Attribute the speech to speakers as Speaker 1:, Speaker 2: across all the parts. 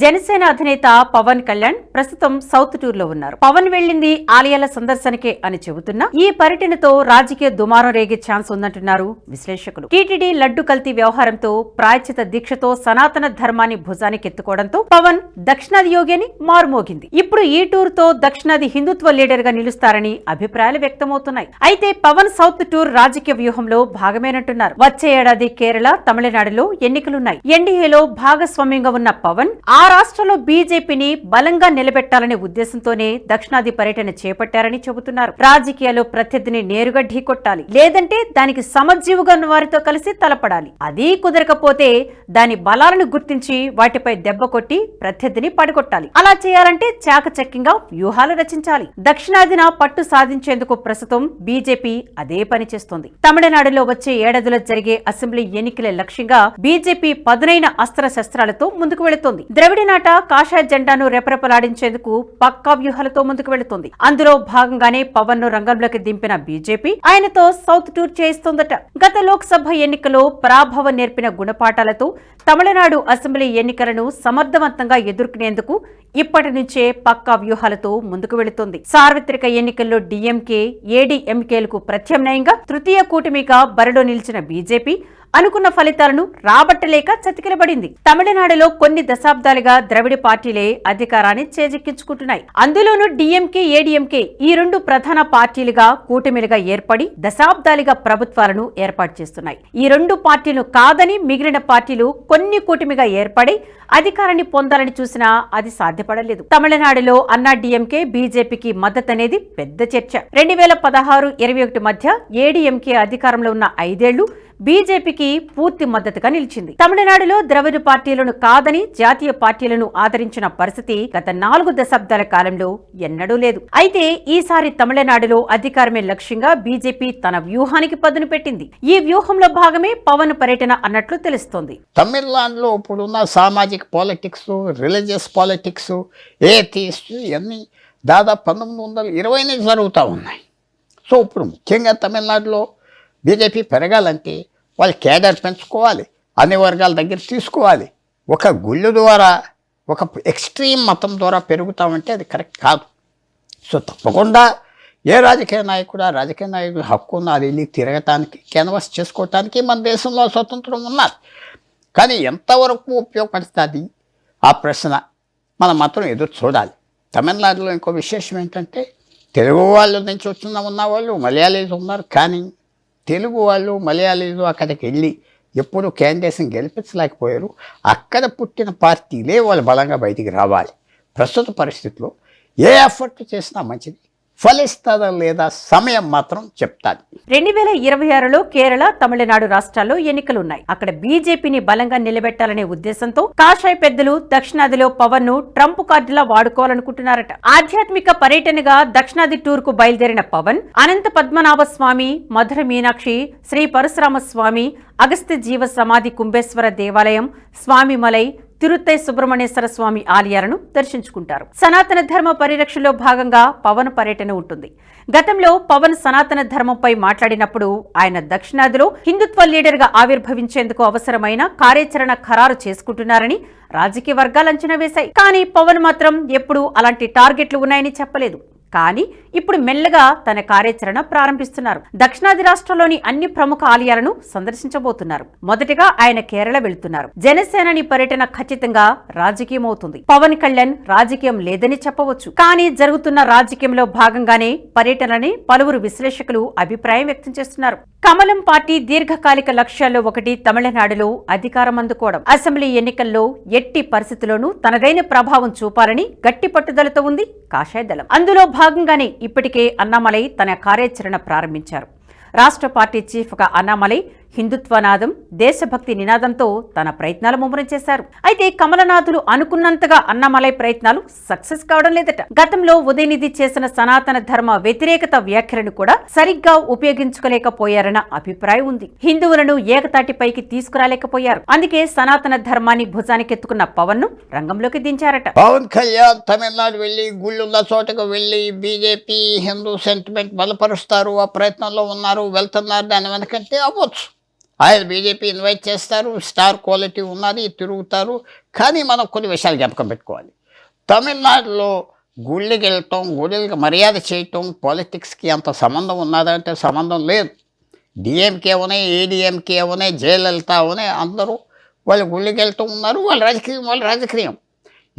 Speaker 1: జనసేన అధినేత పవన్ కళ్యాణ్ ప్రస్తుతం సౌత్ టూర్లో ఉన్నారు. పవన్ వెళ్ళింది ఆలయాల సందర్శనకే అని చెబుతున్నా ఈ పర్యటనతో రాజకీయ దుమారం రేగే ఛాన్స్ ఉందంటున్నారు విశ్లేషకులు. టీటీడీ లడ్డు కల్తీ వ్యవహారంతో ప్రాయచిత దీక్షతో సనాతన ధర్మాన్ని భుజానికి ఎత్తుకోవడంతో పవన్ దక్షిణాది యోగి అని మారుమోగింది. ఇప్పుడు ఈ టూర్తో దక్షిణాది హిందుత్వ లీడర్గా నిలుస్తారని అభిప్రాయాలు వ్యక్తమవుతున్నాయి. అయితే పవన్ సౌత్ టూర్ రాజకీయ వ్యూహంలో భాగమేనంటున్నారు. వచ్చే ఏడాది కేరళ తమిళనాడులో ఎన్నికలున్నాయి. ఎన్డీఏలో భాగస్వామ్యంగా ఉన్న పవన్ ఆ రాష్ట్రంలో బీజేపీని బలంగా నిలబెట్టాలనే ఉద్దేశంతోనే దక్షిణాది పర్యటన చేపట్టారని చెబుతున్నారు. రాజకీయాల్లో ప్రత్యర్థిని నేరుగా ఢీకొట్టాలి లేదంటే దానికి సమజీవుగా ఉన్న వారితో కలిసి తలపడాలి. అదీ కుదరకపోతే దాని బలాలను గుర్తించి వాటిపై దెబ్బ కొట్టి ప్రత్యర్థిని పడగొట్టాలి. అలా చేయాలంటే చాకచక్యంగా వ్యూహాలు రచించాలి. దక్షిణాదిన పట్టు సాధించేందుకు ప్రస్తుతం బీజేపీ అదే పని చేస్తోంది. తమిళనాడులో వచ్చే ఏడాదిలో జరిగే అసెంబ్లీ ఎన్నికల లక్ష్యంగా బీజేపీ పదునైన అస్త్ర శస్త్రాలతో ముందుకు వెళుతోంది. ద్రవిడ నాట కాషాయ జెండాను రెపరెపలాడించేందుకు పక్కా వ్యూహాలతో ముందుకు వెళుతుంది. అందులో భాగంగానే పవన్ను రంగంలోకి దింపిన బీజేపీ ఆయనతో సౌత్ టూర్ చేయిస్తోందట గత లోక్సభ ఎన్నికలో పరాభవం నేర్పిన గుణపాఠాలతో తమిళనాడు అసెంబ్లీ ఎన్నికలను సమర్థవంతంగా ఎదుర్కొనేందుకు ఇప్పటి నుంచే పక్కా వ్యూహాలతో ముందుకు వెళుతుంది. సార్వత్రిక ఎన్నికల్లో డిఎంకే ఏడీఎంకేలకు ప్రత్యామ్నాయంగా తృతీయ కూటమిగా బరిలో నిలిచిన బీజేపీ అనుకున్న ఫలితాలను రాబట్టలేక చతికిలబడింది. తమిళనాడులో కొన్ని దశాబ్దాలుగా ద్రవిడ పార్టీలే అధికారాన్ని చేజిక్కించుకుంటున్నాయి. అందులోనూ డిఎంకే ఏడీఎంకే ఈ రెండు ప్రధాన పార్టీలుగా కూటమిలుగా ఏర్పడి దశాబ్దాలుగా ప్రభుత్వాలను ఏర్పాటు చేస్తున్నాయి. ఈ రెండు పార్టీలు కాదని మిగిలిన పార్టీలు కొన్ని కూటమిగా ఏర్పడి అధికారాన్ని పొందాలని చూసినా అది సాధ్యపడలేదు. తమిళనాడులో అన్నా డీఎంకే బీజేపీకి మద్దతు అనేది పెద్ద చర్చ. రెండు వేల పదహారు ఇరవై ఒకటి మధ్య ఏడీఎంకే అధికారంలో ఉన్న ఐదేళ్ళు బీజేపీకి పూర్తి మద్దతుగా నిలిచింది. తమిళనాడులో ద్రవిడ పార్టీలను కాదని జాతీయ పార్టీలను ఆదరించిన పరిస్థితి గత నాలుగు దశాబ్దాల కాలంలో ఎన్నడూ లేదు. అయితే ఈసారి తమిళనాడులో అధికారమే లక్ష్యంగా బీజేపీ తన వ్యూహానికి పదును పెట్టింది. ఈ వ్యూహంలో భాగమే పవన్ పర్యటన అన్నట్లు తెలుస్తోంది.
Speaker 2: తమిళనాడులో ఇప్పుడున్న సామాజిక పాలిటిక్స్ రిలీజియస్ పాలిటిక్స్ ఏథిస్ట్ ఇవన్నీ దాదాపు పంతొమ్మిది వందల ఇరవై నుంచి జరుగుతూ ఉన్నాయి. సో ఇప్పుడు ముఖ్యంగా తమిళనాడులో బీజేపీ పెరగాలంటే వాళ్ళు కేడర్ పెంచుకోవాలి అన్ని వర్గాల దగ్గర తీసుకోవాలి. ఒక గుళ్ళు ద్వారా ఒక ఎక్స్ట్రీమ్ మతం ద్వారా పెరుగుతామంటే అది కరెక్ట్ కాదు. సో తప్పకుండా ఏ రాజకీయ నాయకుడు ఆ రాజకీయ నాయకుడు హక్కు ఉన్న అది వెళ్ళి తిరగటానికి కెన్వాస్ చేసుకోవటానికి మన దేశంలో స్వతంత్రం ఉన్నారు కానీ ఎంతవరకు ఉపయోగపడుతుంది ఆ ప్రశ్న మనం మాత్రం ఎదురు చూడాలి. తమిళనాడులో ఇంకో విశేషం ఏంటంటే తెలుగు వాళ్ళ నుంచి వచ్చిన ఉన్నవాళ్ళు మలయాళీస్ ఉన్నారు కానీ తెలుగు వాళ్ళు మలయాళీలు అక్కడికి వెళ్ళి ఎప్పుడు క్యాండిడేట్స్ని గెలిపించలేకపోయారు. అక్కడ పుట్టిన పార్టీలే వాళ్ళు బలంగా బయటికి రావాలి. ప్రస్తుత పరిస్థితుల్లో ఏ ఎఫర్ట్ చేసినా మంచిది. ఫలిస్తుందా లేదా సమయం మాత్రం చెప్తాది.
Speaker 1: రెండు వేల ఇరవై ఆరులో కేరళ తమిళనాడు రాష్ట్రాల్లో ఎన్నికలున్నాయి. అక్కడ బీజేపీని బలంగా నిలబెట్టాలనే ఉద్దేశంతో కాషాయ పెద్దలు దక్షిణాదిలో పవన్ను ట్రంప్ కార్డులా వాడుకోవాలనుకుంటున్నారట. ఆధ్యాత్మిక పర్యటనగా దక్షిణాది టూర్కు బయలుదేరిన పవన్ అనంత పద్మనాభ స్వామి మధుర మీనాక్షి శ్రీ పరశురామ స్వామి అగస్త్య జీవ సమాధి కుంభేశ్వర దేవాలయం స్వామిమలై తిరుత్తై సుబ్రహ్మణ్యేశ్వర స్వామి ఆలయాలను దర్శించుకుంటారు. సనాతన ధర్మ పరిరక్షణలో భాగంగా పవన్ పర్యటన ఉంటుంది. గతంలో పవన్ సనాతన ధర్మంపై మాట్లాడినప్పుడు ఆయన దక్షిణాదిలో హిందుత్వ లీడర్గా ఆవిర్భవించేందుకు అవసరమైన కార్యాచరణ ఖరారు చేసుకుంటున్నారని రాజకీయ వర్గాలు అంచనా వేశాయి. కానీ పవన్ మాత్రం ఎప్పుడూ అలాంటి టార్గెట్లు ఉన్నాయని చెప్పలేదు. కానీ ఇప్పుడు మెల్లగా తన కార్యాచరణ ప్రారంభిస్తున్నారు. దక్షిణాది రాష్ట్రంలోని అన్ని ప్రముఖ ఆలయాలను సందర్శించబోతున్నారు. మొదటగా ఆయన కేరళ వెళుతున్నారు. జనసేనని పర్యటన ఖచ్చితంగా రాజకీయం అవుతుంది పవన్ కళ్యాణ్ రాజకీయం లేదని చెప్పవచ్చు. కానీ జరుగుతున్న రాజకీయంలో భాగంగానే పర్యటనని పలువురు విశ్లేషకులు అభిప్రాయం వ్యక్తం చేస్తున్నారు. కమలం పార్టీ దీర్ఘకాలిక లక్ష్యాల్లో ఒకటి తమిళనాడులో అధికారం అందుకోవడం. అసెంబ్లీ ఎన్నికల్లో ఎట్టి పరిస్థితుల్లోనూ తనదైన ప్రభావం చూపాలని గట్టి పట్టుదలతో ఉంది కాషాయ దళం. అందులో భాగంగానే ఇప్పటికే అన్నామలై తన కార్యాచరణ ప్రారంభించారు. రాష్ట్ర పార్టీ చీఫ్గా అన్నామలై హిందుత్వనాదం దేశభక్తి నినాదంతో తన ప్రయత్నాలు ముమ్మరం చేశారు. అయితే కమలనాథులు అనుకున్నంతగా అన్నమలై ప్రయత్నాలు సక్సెస్ కావడం లేదట. గతంలో ఉదయనిధి చేసిన సనాతన ధర్మ వ్యతిరేకత వ్యాఖ్యలను కూడా సరిగ్గా ఉపయోగించుకోలేకపోయారన్న అభిప్రాయం ఉంది. హిందువులను ఏకతాటిపైకి తీసుకురాలేకపోయారు. అందుకే సనాతన ధర్మాన్ని భుజానికెత్తుకున్న పవన్ను రంగంలోకి దించారట.
Speaker 2: పవన్ కళ్యాణ్ తమిళనాడు వెళ్ళి గుళ్ళున్న చోటకు వెళ్ళి బీజేపీ హిందూ సెంటిమెంట్ బలపరుస్తారు. ఆ ప్రయత్నంలో ఉన్నారు వెళ్తున్నారు. దాని వెనకంటే అవ్వచ్చు. ఆయన బీజేపీ ఇన్వైట్ చేస్తారు స్టార్ క్వాలిటీ ఉన్నది తిరుగుతారు. కానీ మనం కొన్ని విషయాలు జ్ఞాపకం పెట్టుకోవాలి. తమిళనాడులో గుళ్ళకి వెళ్ళటం గుళ్ళకి మర్యాద చేయటం పాలిటిక్స్కి అంత సంబంధం ఉన్నదంటే సంబంధం లేదు. డిఎంకే ఉన్నాయి ఏడిఎంకే ఉన్నాయి జయలలిత ఉన్నాయి అందరూ వాళ్ళు గుళ్ళకి వెళ్తూ ఉన్నారు వాళ్ళ రాజకీయం వాళ్ళ రాజకీయం.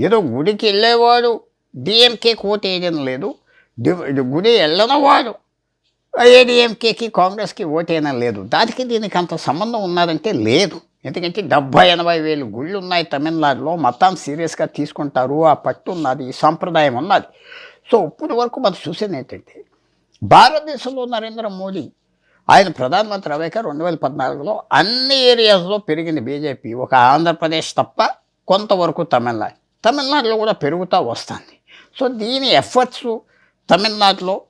Speaker 2: ఏదో గుడికి వెళ్ళేవాడు డిఎంకే కోట్ వేయడం లేదు గుడి వెళ్ళనవాడు. ఏడిఎంకేకి కాంగ్రెస్కి ఓటేనా లేదు. దానికి దీనికి అంత సంబంధం ఉన్నదంటే లేదు. ఎందుకంటే డెబ్భై ఎనభై వేలు గుళ్ళు ఉన్నాయి తమిళనాడులో మతం సీరియస్గా తీసుకుంటారు. ఆ పట్టు ఉన్నది ఈ సాంప్రదాయం ఉన్నది. సో ఇప్పటి వరకు మనం చూసేది ఏంటంటే భారతదేశంలో నరేంద్ర మోడీ ఆయన ప్రధానమంత్రి అవ్వక రెండు వేల పద్నాలుగులో అన్ని ఏరియాస్లో పెరిగింది బీజేపీ. ఒక ఆంధ్రప్రదేశ్ తప్ప కొంతవరకు తమిళనాడు. తమిళనాడులో కూడా పెరుగుతూ వస్తుంది. సో దీని ఎఫర్ట్స్ తమిళనాడులో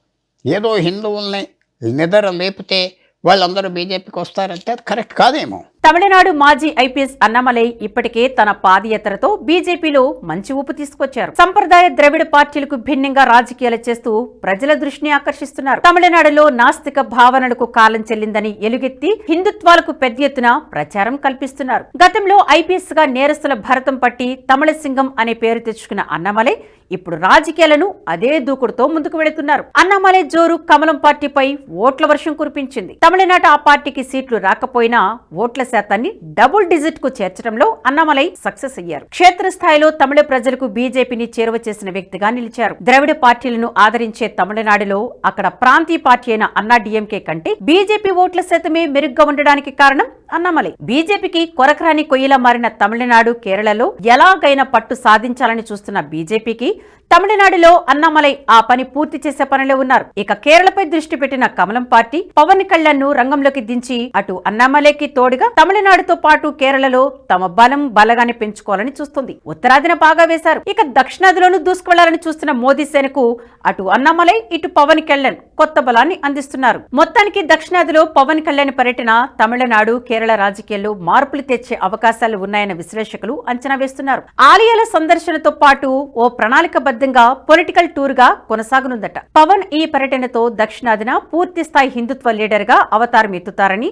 Speaker 2: ఏదో హిందువుల్ని నిద్ర లేపితే వాళ్ళందరూ బీజేపీకి వస్తారంటే అది కరెక్ట్ కాదేమో.
Speaker 1: తమిళనాడు మాజీ ఐపీఎస్ అన్నమలై ఇప్పటికే తన పాదయాత్రతో బీజేపీలో మంచి ఊపు తీసుకొచ్చారు. సంప్రదాయ ద్రవిడ పార్టీలకు భిన్నంగా రాజకీయాలు చేస్తూ ప్రజల దృష్టిని ఆకర్షిస్తున్నారు. తమిళనాడులో నాస్తిక భావనలకు కాలం చెల్లిందని ఎలుగెత్తి హిందుత్వాలకు పెద్ద ఎత్తున ప్రచారం కల్పిస్తున్నారు. గతంలో ఐపీఎస్గా నేరస్తుల భరతం పట్టి తమిళ సింగం అనే పేరు తెచ్చుకున్న అన్నమలై ఇప్పుడు రాజకీయాలను అదే దూకుడుతో ముందుకు వెళుతున్నారు. అన్నమలై జోరు కమలం పార్టీపై ఓట్ల వర్షం కురిపించింది. తమిళనాడు ఆ పార్టీకి సీట్లు రాకపోయినా ఓట్ల శాతాన్ని డబుల్ డిజిట్కు చేర్చడంలో అన్నమలై సక్సెస్ అయ్యారు. క్షేత్రస్థాయిలో తమిళ ప్రజలకు బీజేపీని చేరువ చేసిన వ్యక్తిగా నిలిచారు. ద్రవిడ పార్టీలను ఆదరించే తమిళనాడులో అక్కడ ప్రాంతీయ పార్టీ అయిన అన్నా డిఎంకే కంటే బీజేపీ ఓట్ల శాతమే మెరుగ్గా ఉండడానికి కారణం అన్నామలై. బీజేపీకి కొరకరాని కొయ్యిలా మారిన తమిళనాడు కేరళలో ఎలాగైనా పట్టు సాధించాలని చూస్తున్న బీజేపీకి తమిళనాడులో అన్నామలై ఆ పని పూర్తి చేసే పనిలో ఉన్నారు. ఇక కేరళపై దృష్టి పెట్టిన కమలం పార్టీ పవన్ కళ్యాణ్ను రంగంలోకి దించి అటు అన్నామలైకి తోడుగా తమిళనాడుతో పాటు కేరళలో తమ బలం బలగాన్ని పెంచుకోవాలని చూస్తుంది. ఉత్తరాదిన బాగా వేశారు. ఇక దక్షిణాదిలోనూ దూసుకువెళ్ళాలని చూస్తున్న మోదీ సేనకు అటు అన్నామలై ఇటు పవన్ కళ్యాణ్ కొత్త బలాన్ని అందిస్తున్నారు. మొత్తానికి దక్షిణాదిలో పవన్ కళ్యాణ్ పర్యటన తమిళనాడు కేరళ రాజకీయాల్లో మార్పులు తెచ్చే అవకాశాలు ఉన్నాయన్న విశ్లేషకులు అంచనా వేస్తున్నారు. ఆలయాల సందర్శనతో పాటు ఓ ప్రణాళికబద్ధంగా పొలిటికల్ టూర్గా కొనసాగనుందట. పవన్ ఈ పర్యటనతో దక్షిణాదిన పూర్తి స్థాయి హిందుత్వ లీడర్గా అవతారం ఎత్తుతారని